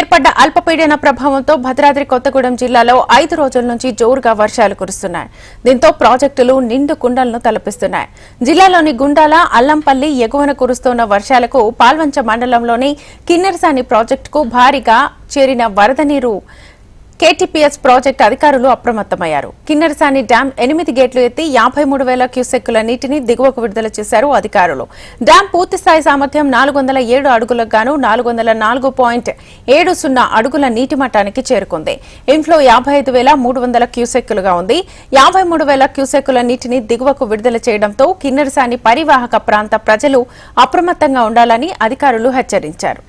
ఏర్పడ్డ అల్పపీడన ప్రభావంతో భద్రాద్రి కొత్తగూడెం జిల్లాలో ఐదు రోజుల నుంచి జోరుగా వర్షాలు కురుస్తున్నాయి. దీంతో ప్రాజెక్టులు నిండు కుండలను తలపిస్తున్నాయి. జిల్లాలోని గుండాల అల్లంపల్లి ఎగువన కురుస్తున్న వర్షాలకు పాల్వంచ మండలంలోని కిన్నెరసాని ప్రాజెక్టుకు భారీగా చేరిన వరద నీరు కేటీపీఎస్ ప్రాజెక్టు అధికారులు అప్రమత్తమయ్యారు. కిన్నెరసాని డ్యాం ఎనిమిది గేట్లు ఎత్తి యాభై మూడు వేల క్యూసెక్కుల నీటిని దిగువకు విడుదల చేశారు అధికారులు. డ్యాం పూర్తిస్థాయి సామర్థ్యం నాలుగు వందల ఏడు అడుగులకు గాను నాలుగు వందల నాలుగు పాయింట్ ఏడు సున్నా అడుగుల నీటి మట్టానికి చేరుకుంది. ఇన్ఫ్లో యాభై ఐదు వేల మూడు వందల క్యూసెక్కులుగా ఉంది. యాభై మూడు వేల క్యూసెక్కుల నీటిని దిగువకు విడుదల చేయడంతో కిన్నెరసాని పరివాహక ప్రాంత ప్రజలు అప్రమత్తంగా ఉండాలని అధికారులు హెచ్చరించారు.